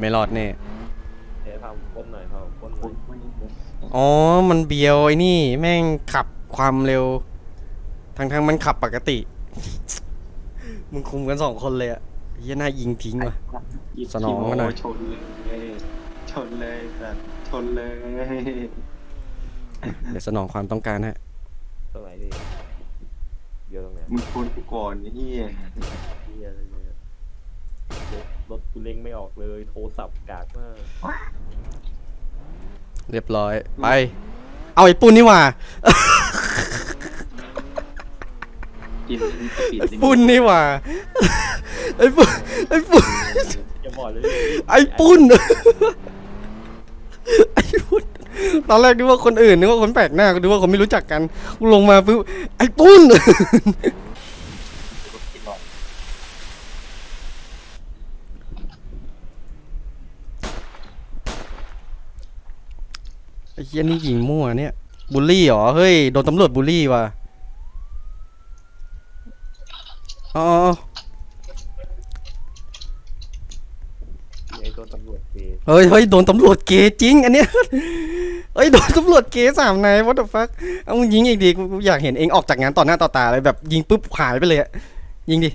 ไม่รอดแน่เดี๋ยวทำก้นหน่อยทำก้นหน่คุอยณวันนี้เนี่ยอ๋อ มันเบียวไอ้นี่ แม่งขับความเร็วทั้งทั้งๆมันขับปกติ มึงคุมกันสองคนเลยอะเฮียน่ายิงทิ้งว่ะ สนองมาหน่อย ชนเลยชนเลยสัตว์ชนเลยเดี๋ยวสนองความต้องการฮะ ตรงไหนดิเดี๋ยวตรงไหนมึงชนกูก่อนไอ้เฮียเหียอะไรเนี่ย รถรถกูเล็งไม่ออกเลย โทรศัพท์กากมาก เรียบร้อย ไป เอาไอ้ปุ้นนี่หว่า กินปิดไอ้ปุ้นนี่หว่า ไอ้ปุ้นไอ้ปุ้นอย่าบอกเลยไอ้ปุ้นไอ้ปุ้นตอนแรกนึกว่าคนอื่นนึกว่าคนแปลกหน้าก็นึกว่าคนไม่รู้จักกันกูลงมาปุ๊บไอ้ปุ้น ไอ้เหี้ยนี่ยิงมั่วเนี่ยบูลลี่เหรอเฮ้ยโดนตำรวจบูลลี่ว่ะอ๋อไอ้โดนตำรวจเกย์เฮ้ยเฮ้ยโดนตำรวจเกย์จริง อันเนี้ยเฮ้ยโดนตำรวจเกย์สามนาย what the fuck เอามึงยิงอีกดิกูกูอยากเห็นเองออกจากงานต่อหน้าต่อตาเลยแบบยิงปุ๊บหายไปเลยอะยิงดิ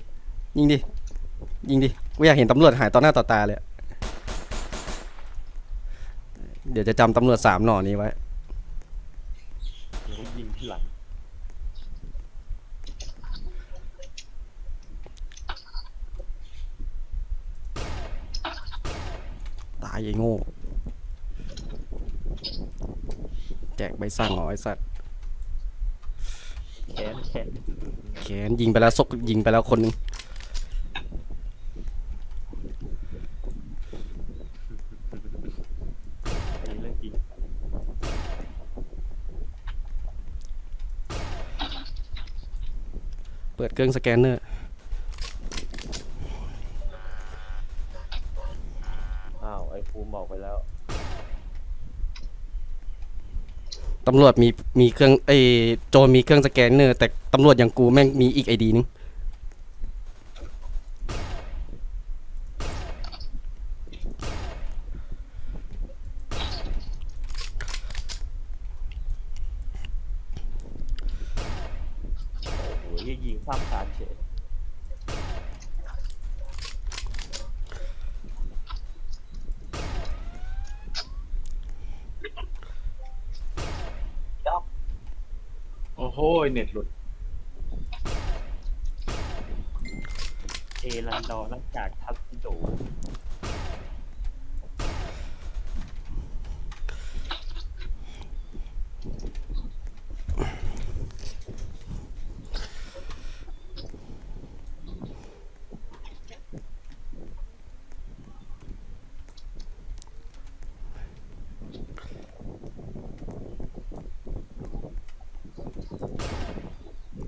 ยิงดิยิงดิกูอยากเห็นตำรวจหายต่อหน้าต่อตาเลยอะ เดี๋ยวจะจำตำรวจสามหน่อนี้ไว้เดี๋ยวยิงที่หลังตายไอ้โง่ แจกใบสั่งเหรอไอ้สัตว์แขนแขนแขนยิงไปแล้วซกยิงไปแล้วคนหนึง อันนี้เรื่องจริง เปิดเครื่องสแกนเนอร์อ้าวไอ้ภูมิบอกไปแล้ว ตำรวจมีมีเครื่องไอ้โจรมีเครื่องสแกนเนอร์ แต่ตำรวจอย่างกูแม่งมีอีกไอดีนึง โอ้โหยิงข้ามคานเฉยโอ้โหเน็ตหลุด เอรันดอร์หลังจากทัสซิโด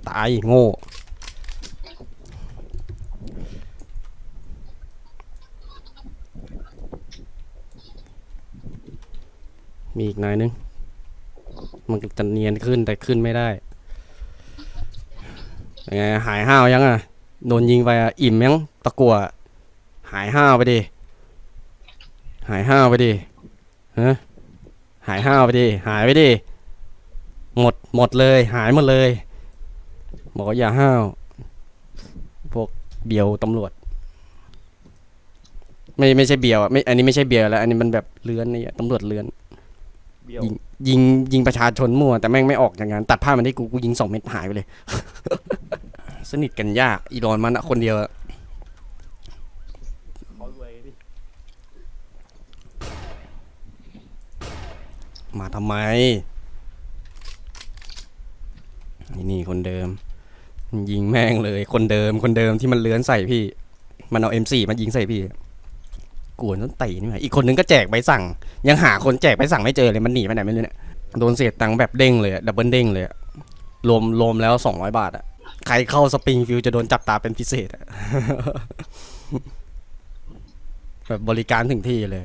ตายโง่มีอีกนายนึง มันจะเนียนขึ้นแต่ขึ้นไม่ได้ยังไงหายห้าวยังอะ โดนยิงไปอะ อิ่มยังตะกัวหายห้าวไปดิ หายห้าวไปดิฮะหายห้าวไปดิ หายไปดิ หมดหมดเลย หายหมดเลย บอกว่าอย่าห้าวพวกเบียวตำรวจ ไม่ไม่ใช่เบียวอะไม่ อันนี้ไม่ใช่เบียวแล้ว อันนี้มันแบบเลื้อนนี่อะตำรวจเลื้อนเบี้ยวยิงยิงยิงประชาชนมั่วแต่แม่งไม่ออกจากงานตัดผ้าพมันได้กูกูยิงสองเม็ดหายไปเลย สนิทกันยาก อีดอนมันอะคนเดียวอะเขารวยดิมาทำไม นี่นี่คนเดิม ยิงแม่งเลย คนเดิมคนเดิมที่มันเลื้อนใส่พี่ มันเอา M4 มันยิงใส่พี่กวนต้นตีนี่หว่าอีกคนนึงก็แจกใบสั่ง ยังหาคนแจกใบสั่งไม่เจอเลยมันหนีไปไหนไม่รู้เนี่ยโดนเสียตังค์แบบเด้งเลยดับเบิลเด้งเลยรวมรวมแล้วสองร้อยบาทอะใครเข้าสปริงฟิลจะโดนจับตาเป็นพิเศษอะแบบบริการถึงที่เลย